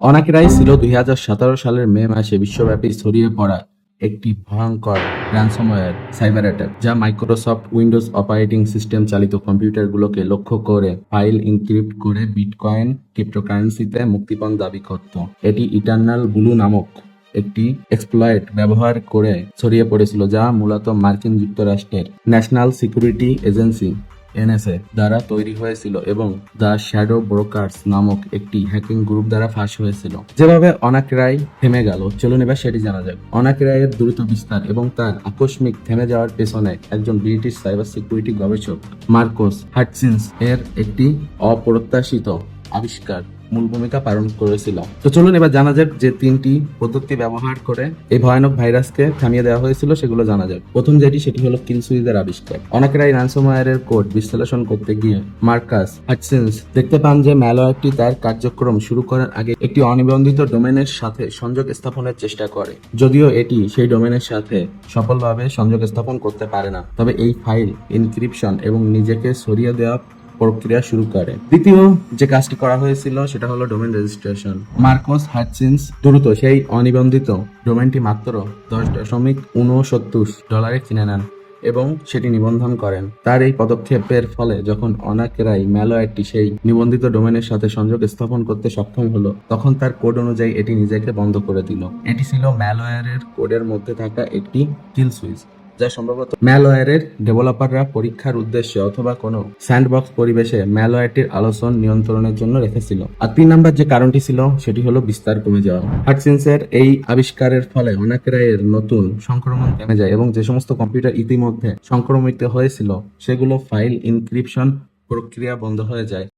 অনাকেরাই ছিল দুই হাজার সতেরো সালের মে মাসে বিশ্বব্যাপী ছড়িয়ে পড়া একটি ভয়ঙ্কর র্যানসমওয়্যার সাইবার অ্যাটাক যা মাইক্রোসফট উইন্ডোজ অপারেটিং সিস্টেম চালিত কম্পিউটারগুলোকে লক্ষ্য করে ফাইল ইনক্রিপ্ট করে বিটকয়েন ক্রিপ্টোকারেন্সিতে মুক্তিপণ দাবি করত। এটি ইটার্নাল ব্লু নামক একটি এক্সপ্লয়েট ব্যবহার করে ছড়িয়ে পড়েছিল, যা মূলত মার্কিন যুক্তরাষ্ট্রের ন্যাশনাল সিকিউরিটি এজেন্সি এনএসএ দ্বারা তৈরি হয়েছিল এবং দ্য শ্যাডো ব্রোকার্স নামক একটি হ্যাকিং গ্রুপ দ্বারা ফাঁস হয়েছিল। যেভাবে অনাক রায় থেমে গেল, চলুন এবার সেটি জানা যাক। অনাক রায়ের দ্রুত বিস্তার এবং তার আকস্মিক থেমে যাওয়ার পেছনে একজন ব্রিটিশ সাইবার সিকিউরিটি গবেষক, মার্কোস হাটসিন্স, এর একটি অপ্রত্যাশিত আবিষ্কার। মূল ভূমিকা পালন করেছিল। তো চলুন এবার জানা যাক যে তিনটি পদ্ধতি ব্যবহার করে এই ভয়ানক ভাইরাসকে থামিয়ে দেওয়া হয়েছিল, সেগুলো জানা যাক। প্রথম যেটি, সেটি হলো কিলসুইজের আবিষ্কার। অনেকেরাই র্যানসমওয়্যারের কোড বিশ্লেষণ করতে গিয়ে মার্কাস হাটসিন্স দেখতে পান যে ম্যালওয়্যারটি তার কার্যক্রম শুরু করার আগে একটি অনিবন্ধিত ডোমেনের সাথে সংযোগ স্থাপনের চেষ্টা করে। যদিও এটি সেই ডোমেনের সাথে সফলভাবে সংযোগ স্থাপন করতে পারে না। তবে এই ফাইল ইনক্রিপশন এবং নিজেকে সরিয়ে দেওয়া প্রক্রিয়া শুরু করে। দ্বিতীয় যে কাজটি করা হয়েছিল, সেটা হলো ডোমেন রেজিস্ট্রেশন মার্কোস হাটসিন্স দ্রুত সেই অনিবন্ধিত ডোমেনটি মাত্র দশ দশমিক উনসত্তর ডলারে কিনে নেন এবং সেটি নিবন্ধন করেন। তার এই পদক্ষেপের ফলে যখন অনাকেরাই ম্যালওয়্যারটি সেই নিবন্ধিত ডোমেনের সাথে সংযোগ স্থাপন করতে সক্ষম হলো, তখন তার কোড অনুযায়ী এটি নিজেকে বন্ধ করে দিল। এটি ছিল ম্যালওয়্যারের কোডের মধ্যে থাকা একটি কিল সুইচ। যা সম্ভবত ম্যালওয়্যারের ডেভেলপাররা পরীক্ষার উদ্দেশ্যে অথবা কোনো স্যান্ডবক্স পরিবেশে ম্যালওয়্যারটির আলোচন নিয়ন্ত্রণের জন্য রেখেছিল। আর তিন নাম্বার যে কারণটি ছিল, সেটি হলো বিস্তার কমে যাওয়া। হাটসিন্সের এই আবিষ্কারের ফলে অনাকেরাইয়ের নতুন সংক্রমণ কমে যায় এবং যে সমস্ত কম্পিউটার ইতিমধ্যে সংক্রমিত হয়েছিল, সেগুলো ফাইল ইনক্রিপশন প্রক্রিয়া বন্ধ হয়ে যায়।